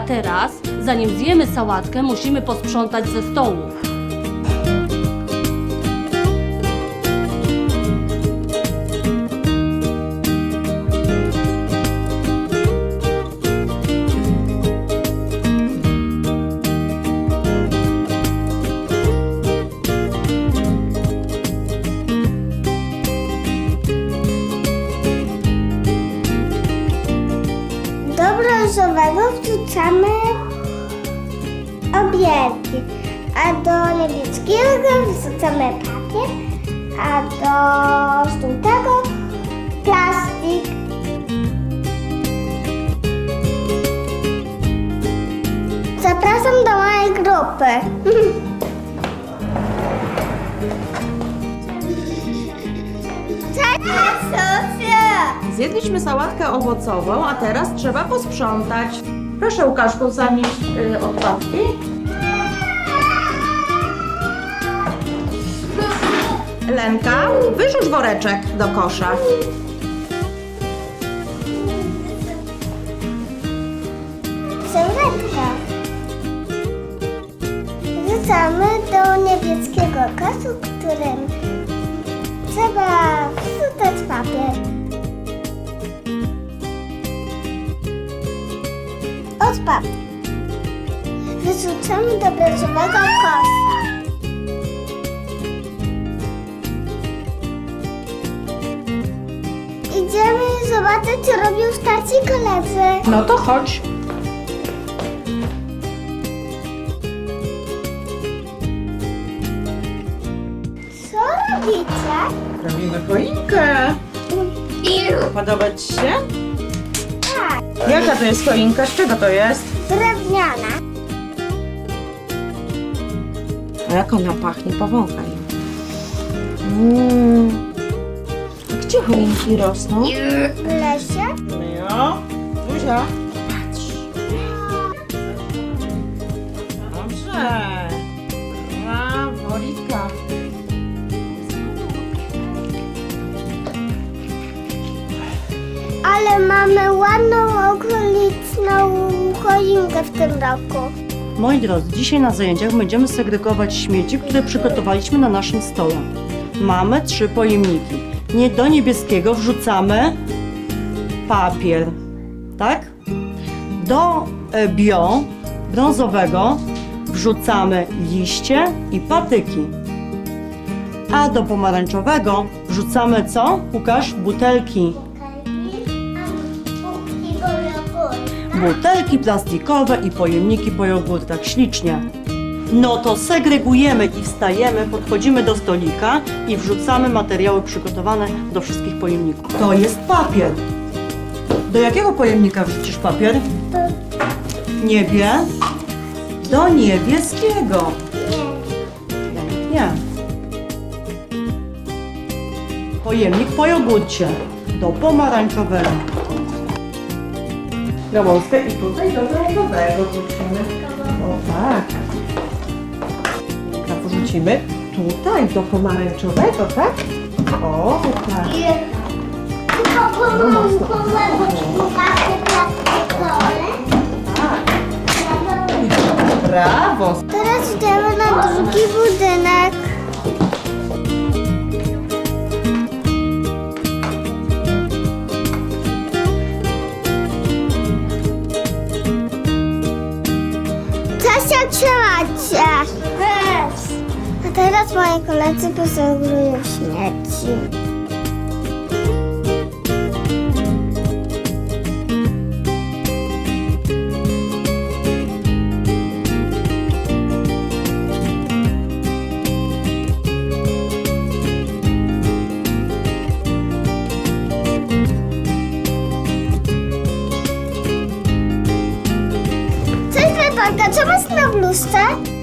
teraz, zanim zjemy sałatkę, musimy posprzątać ze stołów. Obierki, a do niebieskiego wrzucamy papier, a do żółtego plastik. Zapraszam do mojej grupy. Cześć, Sofia! Zjedliśmy sałatkę owocową, a teraz trzeba posprzątać. Proszę Łukaszku zanieść y, odpadki. Lenka, wyrzuć woreczek do kosza. Serwetka. Wrzucamy do niebieskiego kosu, którym trzeba Wyrzucamy do brązowego kosa. Idziemy zobaczyć, co robią starsi koledzy. No to chodź. Co robicie? Robimy choinkę. Podoba Ci się? Tak, Jaka to jest choinka? Z czego to jest? drewniana. A jak ona pachnie? Powąchaj. Mm. A Gdzie choinki rosną? W lesie? Jo, Zuzia. Patrz. Dobrze. Brawo, Litka. Ale mamy ładną okoliczną choinkę w tym roku. Moi drodzy, dzisiaj na zajęciach będziemy segregować śmieci, które przygotowaliśmy na naszym stole. Mamy trzy pojemniki. Nie do niebieskiego wrzucamy papier, tak? Do e, bio brązowego wrzucamy liście i patyki. A do pomarańczowego wrzucamy co? Łukasz? Butelki. Butelki plastikowe i pojemniki po jogurtach. Ślicznie. No to segregujemy i wstajemy, podchodzimy do stolika i wrzucamy materiały przygotowane do wszystkich pojemników. To jest papier. Do jakiego pojemnika wrzucisz papier? Niebie. Do niebieskiego. Nie. Pojemnik po jogurcie. Do pomarańczowego. Gałązkę i tutaj do brązowego wrzucimy. O tak. A porzucimy tutaj do pomarańczowego, tak? O, tak. Brawo! Teraz moi koledzy posegrują śmieci. Cześć, co masz na bluzce?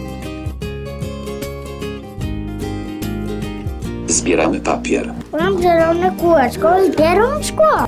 Zbieramy papier. Mam zielone kółeczko, zbieram szkło.